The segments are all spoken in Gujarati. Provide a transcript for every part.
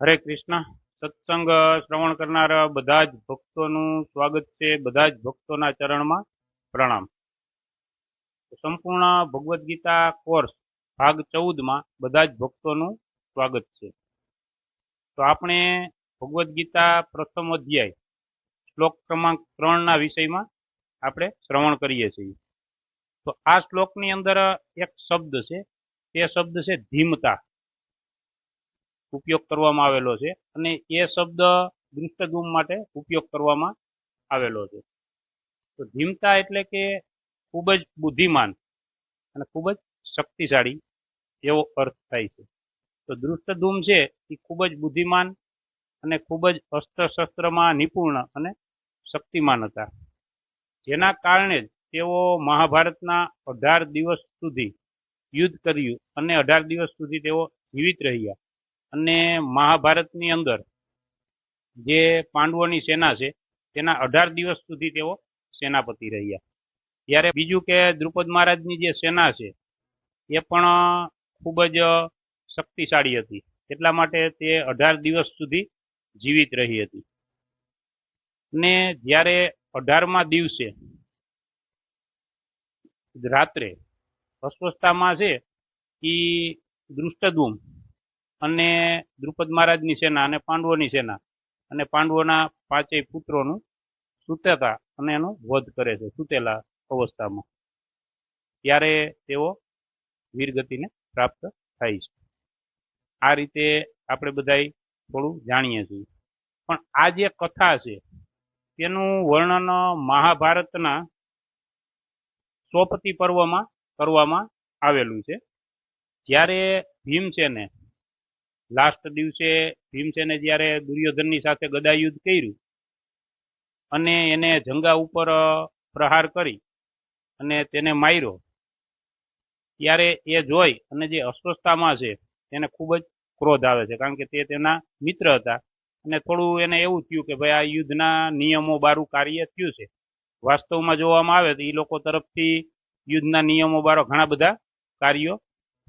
હરે કૃષ્ણ. સત્સંગ શ્રવણ કરનાર બધા જ ભક્તોનું સ્વાગત છે. બધા જ ભક્તોના ચરણમાં પ્રણામ. સંપૂર્ણ ભગવદ્ ગીતા કોર્સ ભાગ ચૌદમાં બધા જ ભક્તોનું સ્વાગત છે. તો આપણે ભગવદ્ ગીતા પ્રથમ અધ્યાય, શ્લોક ક્રમાંક ત્રણના વિષયમાં આપણે શ્રવણ કરીએ છીએ. તો આ શ્લોકની અંદર એક શબ્દ છે. તે શબ્દ છે ધીમતા. ઉપયોગ કરવામાં આવેલો છે અને એ શબ્દ દૃષ્ટધૂમ માટે ઉપયોગ કરવામાં આવેલો છે. તો ધીમતા એટલે કે ખૂબ જ બુદ્ધિમાન અને ખૂબ જ શક્તિશાળી એવો અર્થ થાય છે. તો દૃષ્ટધૂમ છે એ ખૂબ જ બુદ્ધિમાન અને ખૂબ જ અસ્ત્રશસ્ત્રમાં નિપુણ અને શક્તિમાન હતા. જેના કારણે જ તેઓ મહાભારતના અઢાર દિવસ સુધી યુદ્ધ કર્યું અને અઢાર દિવસ સુધી તેઓ જીવિત રહ્યા. અને મહાભારતની અંદર જે પાંડવોની સેના છે, તેના અઢાર દિવસ સુધી તેઓ સેનાપતિ રહ્યા. ત્યારે બીજું કે દ્રુપદ મહારાજની જે સેના છે, એ પણ ખૂબ જ શક્તિશાળી હતી. એટલા માટે તે અઢાર દિવસ સુધી જીવિત રહી હતી. ને જ્યારે અઢારમા દિવસે રાત્રે અસ્વસ્થામાં છે એ દૃષ્ટધૂમ અને દ્રુપદ મહારાજની સેના અને પાંડવોની સેના. અને પાંડવોના પાંચેય પુત્રોનું સૂતેતા અને એનો વધ કરે છે, સૂતેલા અવસ્થામાં. ત્યારે તેઓ વીરગતિને પ્રાપ્ત થાય છે. આ રીતે આપણે બધાય થોડું જાણીએ છીએ. પણ આ જે કથા છે, તેનું વર્ણન મહાભારતના સોપતિ પર્વમાં કરવામાં આવેલું છે. જ્યારે ભીમસેને લાસ્ટ દિવસે ભીમસેને જ્યારે દુર્યોધનની સાથે ગદાયુદ્ધ કર્યું અને એને જંગા ઉપર પ્રહાર કરી અને તેને માર્યો, ત્યારે એ જોઈ અને જે અસ્વસ્થતામાં છે તેને ખૂબ જ ક્રોધ આવે છે, કારણ કે તે તેના મિત્ર હતા અને થોડું એને એવું થયું કે ભાઈ આ યુદ્ધના નિયમો બારું કાર્ય થયું છે. વાસ્તવમાં જોવામાં આવે તો એ લોકો તરફથી યુદ્ધના નિયમો બારો ઘણા બધા કાર્યો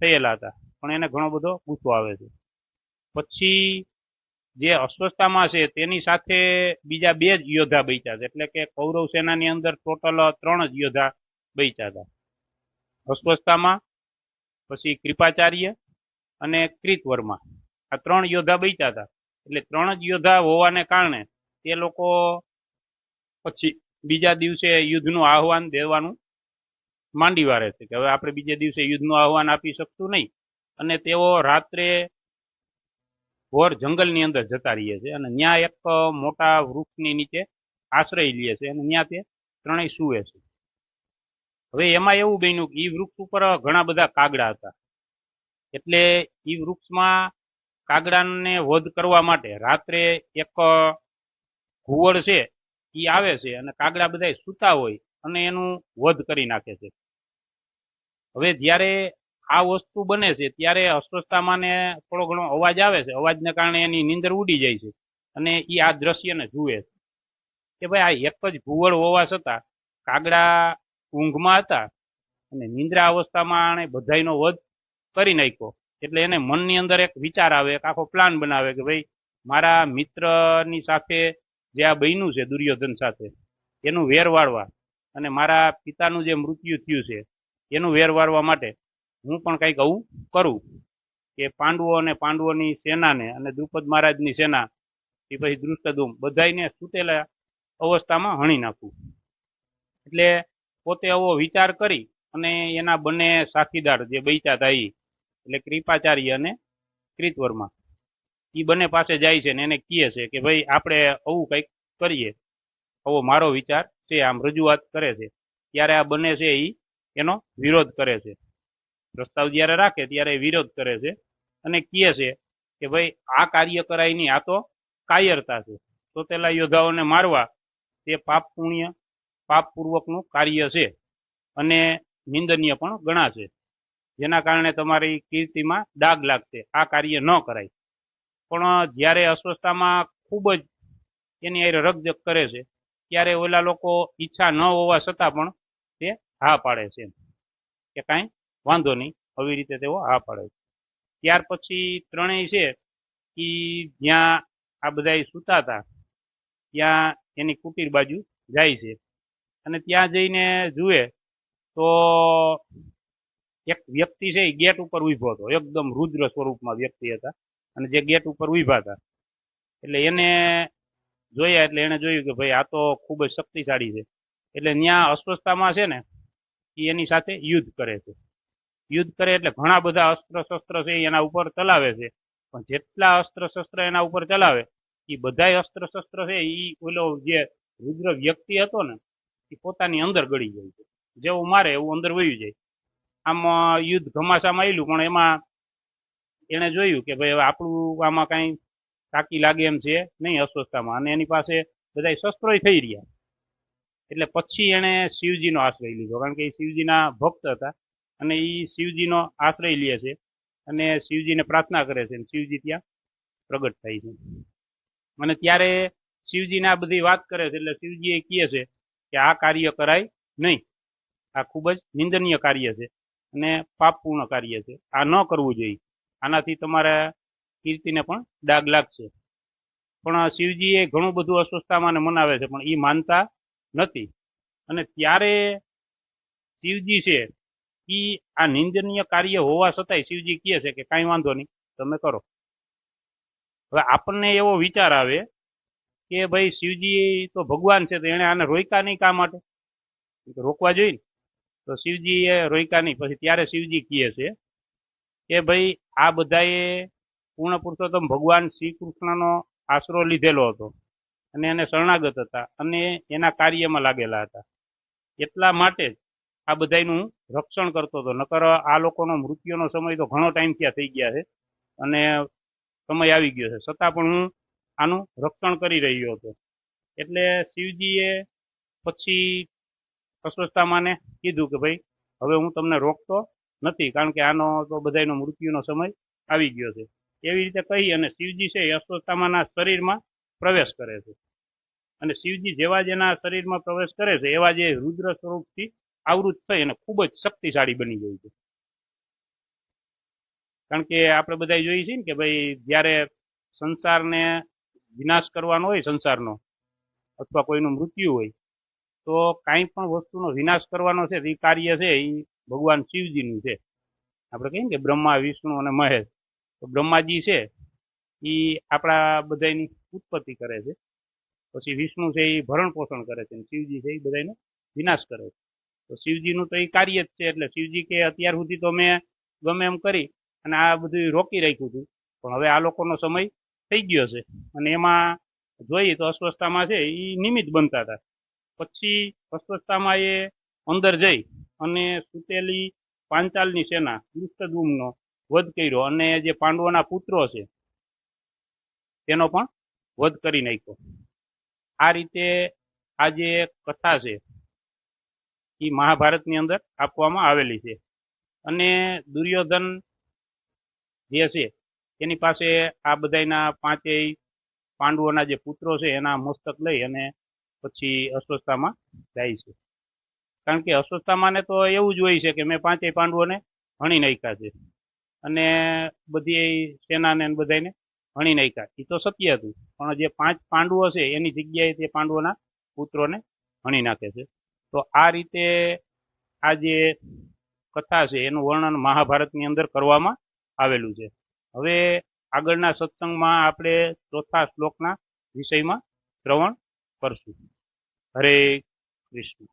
થયેલા હતા, પણ એને ઘણો બધો ગુસ્સો આવે છે. પછી જે અસ્વસ્થતામાં છે, તેની સાથે બીજા બે જ યોદ્ધા બચ્યા છે. એટલે કે કૌરવ સેનાની અંદર ટોટલ ત્રણ જ યોદ્ધા બચ્યા હતા. અસ્વસ્થતામાં, પછી કૃપાચાર્ય અને કૃતવર્મા. આ ત્રણ યોદ્ધા બચ્યા હતા. એટલે ત્રણ જ યોદ્ધા હોવાને કારણે તે લોકો પછી બીજા દિવસે યુદ્ધનું આહવાન દેવાનું માંડી વારે છે કે હવે આપણે બીજે દિવસે યુદ્ધનું આહવાન આપી શકશું નહીં. અને તેઓ રાત્રે ઘોર જંગલની અંદર જતા રહીએ છે અને ત્યાં એક મોટા વૃક્ષની નીચે આશ્રય લે છે અને ત્યાં તે ત્રણેય સૂવે છે. હવે એમાં એવું બન્યું કે એ વૃક્ષ ઉપર ઘણા બધા કાગડા હતા. એટલે એ વૃક્ષમાં કાગડાને વધ કરવા માટે રાત્રે એક ઘુવડ છે એ આવે છે અને કાગડા બધા સૂતા હોય અને એનું વધ કરી નાખે છે. હવે જ્યારે આ વસ્તુ બને છે, ત્યારે અસ્વસ્થતામાં ને થોડો ઘણો અવાજ આવે છે. અવાજને કારણે એની નીંદર ઉડી જાય છે અને એ આ દ્રશ્યને જુએ છે. કે ભાઈ આ એક જ ભૂવડ હોવા છતાં કાગડા ઊંઘમાં હતા અને નિંદ્રા અવસ્થામાં આણે બધાયનો વધ કરી નાખ્યો. એટલે એને મનની અંદર એક વિચાર આવે, એક આખો પ્લાન બનાવે કે ભાઈ મારા મિત્રની સાથે જે આ બન્યું છે દુર્યોધન સાથે, એનું વેર વાળવા અને મારા પિતાનું જે મૃત્યુ થયું છે, એનું વેર વાળવા માટે હું પણ કંઈક આવું કરું કે પાંડવો અને પાંડવોની સેનાને અને દ્રુપદ મહારાજની સેના, એ પછી દૃષ્ટધૂમ બધાને સૂતેલા અવસ્થામાં હણી નાખું. એટલે પોતે આવો વિચાર કરી અને એના બંને સાથીદાર જે બૈચા થાય એટલે કૃપાચાર્ય અને કૃતવર્મા એ બંને પાસે જાય છે ને એને કહે છે કે ભાઈ, આપણે આવું કંઈક કરીએ. આવો મારો વિચાર છે, આમ રજૂઆત કરે છે. ત્યારે આ બંને છે એ એનો વિરોધ કરે છે. પ્રસ્તાવ જ્યારે રાખે ત્યારે વિરોધ કરે છે અને કહે છે કે ભાઈ, આ કાર્ય કરાય નહીં આ તો કાયરતા છે. તો તેલા યોદ્ધાઓને મારવા તે પાપ પુણ્ય પાપપૂર્વકનું કાર્ય છે અને નિંદનીય પણ ગણાશે જેના કારણે તમારી કીર્તિમાં ડાગ લાગશે. આ કાર્ય ન કરાય. પણ જ્યારે અસ્વસ્થતામાં ખૂબ જ એની હારે રગજગ કરે છે, ત્યારે ઓલા લોકો ઈચ્છા ન હોવા છતાં પણ તે હા પાડે છે. કે કાંઈ વાંધો નહીં, આવી રીતે તેઓ હા પાડે છે. ત્યાર પછી ત્રણેય છે કે જ્યાં આ બધા સૂતા હતા, ત્યાં એની કુટીર બાજુ જાય છે. અને ત્યાં જઈને જુએ તો એક વ્યક્તિ છે એ ગેટ ઉપર ઊભો હતો, એકદમ રુદ્ર સ્વરૂપમાં વ્યક્તિ હતા. અને જે ગેટ ઉપર ઊભા હતા, એટલે એને જોયા એટલે એને જોયું કે ભાઈ આ તો ખૂબ જ શક્તિશાળી છે. એટલે ત્યાં અસ્વસ્થતામાં છે ને એની સાથે યુદ્ધ કરે છે. યુદ્ધ કરે એટલે ઘણા બધા અસ્ત્ર શસ્ત્ર છે એના ઉપર ચલાવે છે. પણ જેટલા અસ્ત્ર શસ્ત્ર એના ઉપર ચલાવે, એ બધાય અસ્ત્ર શસ્ત્ર છે એ ઓલો જે રુદ્ર વ્યક્તિ હતો ને, એ પોતાની અંદર ગળી જાય છે. જેવું મારે એવું અંદર વયું જાય. આમ યુદ્ધ ઘમાસામાં આવેલું પણ એમાં એને જોયું કે ભાઈ આપણું આમાં કાંઈ તાકી લાગે એમ છે નહીં અસ્વસ્થતામાં. અને એની પાસે બધા શસ્ત્રો થઈ રહ્યા. એટલે પછી એણે શિવજીનો આશ્રય લીધો. કારણ કે એ શિવજીના ભક્ત હતા. અને એ શિવજીનો આશ્રય લે છે. અને શિવજીને પ્રાર્થના કરે છે શિવજી ત્યાં પ્રગટ થાય છે. અને ત્યારે શિવજીને આ બધી વાત કરે છે એટલે શિવજી એ કહે છે કે આ કાર્ય કરાય નહીં. આ ખૂબ જ નિંદનીય કાર્ય છે અને પાપપૂર્ણ કાર્ય છે. આ ન કરવું જોઈએ. આનાથી તમારા કીર્તિને પણ ડાગ લાગશે. પણ શિવજી એ ઘણું બધું અસ્વસ્થતામાં મનાવે છે પણ એ માનતા નથી. અને ત્યારે શિવજી છે આ નિંદનીય કાર્ય હોવા છતાંય શિવજી કહે છે કે કાંઈ વાંધો નહીં, તમે કરો. હવે આપણને એવો વિચાર આવે કે ભાઈ શિવજી તો ભગવાન છે, તો એણે આને રોક્યા નહીં કા માટે? રોકવા જોઈએ તો શિવજીએ રોક્યા નહીં. પછી ત્યારે શિવજી કહે છે કે ભાઈ આ બધાએ પૂર્ણ પુરુષોત્તમ ભગવાન શ્રી કૃષ્ણનો આશરો લીધેલો હતો અને એને શરણાગત હતા અને એના કાર્યમાં લાગેલા હતા. એટલા માટે જ આ બધાયનું રક્ષણ કરતો હતો. નકર આ લોકોનો મૃત્યુનો સમય તો ઘણો ટાઈમ ત્યાં થઈ ગયા છે અને સમય આવી ગયો છે. છતાં પણ હું આનું રક્ષણ કરી રહ્યો હતો. એટલે શિવજીએ પછી અસ્વસ્થતામાંને કીધું કે ભાઈ, હવે હું તમને રોકતો નથી, કારણ કે આનો તો બધાયનો મૃત્યુનો સમય આવી ગયો છે. એવી રીતે કહી અને શિવજી છે એ અસ્વસ્થતામાંના શરીરમાં પ્રવેશ કરે છે. અને શિવજી જેવા જ એના શરીરમાં પ્રવેશ કરે છે, એવા જે રુદ્ર સ્વરૂપથી આવૃત થઈ અને ખૂબ જ શક્તિશાળી બની જાય છે. કારણ કે આપણે બધા જોઈએ છીએ ને કે ભાઈ જ્યારે સંસારને વિનાશ કરવાનો હોય, સંસારનો, અથવા કોઈનું મૃત્યુ હોય, તો કાંઈ પણ વસ્તુનો વિનાશ કરવાનો છે એ કાર્ય છે એ ભગવાન શિવજીનું છે. આપણે કહીએ ને કે બ્રહ્મા, વિષ્ણુ અને મહેશ, તો બ્રહ્માજી છે એ આપણા બધાની ઉત્પત્તિ કરે છે. પછી વિષ્ણુ છે એ ભરણ પોષણ કરે છે શિવજી છે એ બધાને વિનાશ કરે છે. તો શિવજીનું તો એ કાર્ય જ છે એટલે શિવજી કે અત્યાર સુધી તો મેં ગમે એમ કરી અને આ બધું રોકી રાખ્યું હતું. પણ હવે આ લોકોનો સમય થઈ ગયો છે અને એમાં જોઈએ તો અસ્વસ્થતામાં છે એ નિમિત્ત બનતા હતા. પછી અસ્વસ્થતામાં એ અંદર જઈ અને સુતેલી પાંચાલની સેના દુષ્ટધૂમનો વધ કર્યો અને જે પાંડવોના પુત્રો છે તેનો પણ વધ કરી નાખ્યો. આ રીતે આ જે કથા છે એ મહાભારતની અંદર આપવામાં આવેલી છે. અને દુર્યોધન જે છે, એની પાસે આ બધાના પાંચેય પાંડવોના જે પુત્રો છે, એના મસ્તક લઈ અને પછી અસ્વસ્થામાં જાય છે. કારણ કે અસ્વસ્થામાંને તો એવું જ હોય છે કે મેં પાંચેય પાંડવોને હણી નાખ્યા છે. અને બધી સેનાને બધાને હણી નાખ્યા. એ તો સત્ય હતું. પણ જે પાંચ પાંડવો છે, એની જગ્યાએ તે પાંડવોના પુત્રોને હણી નાખે છે. તો આ રીતે આ જે કથા છે, એનું વર્ણન મહાભારતની અંદર કરવામાં આવેલું છે. હવે આગળના સત્સંગમાં આપણે ચોથા શ્લોકના વિષયમાં શ્રવણ કરશું. હરે કૃષ્ણ.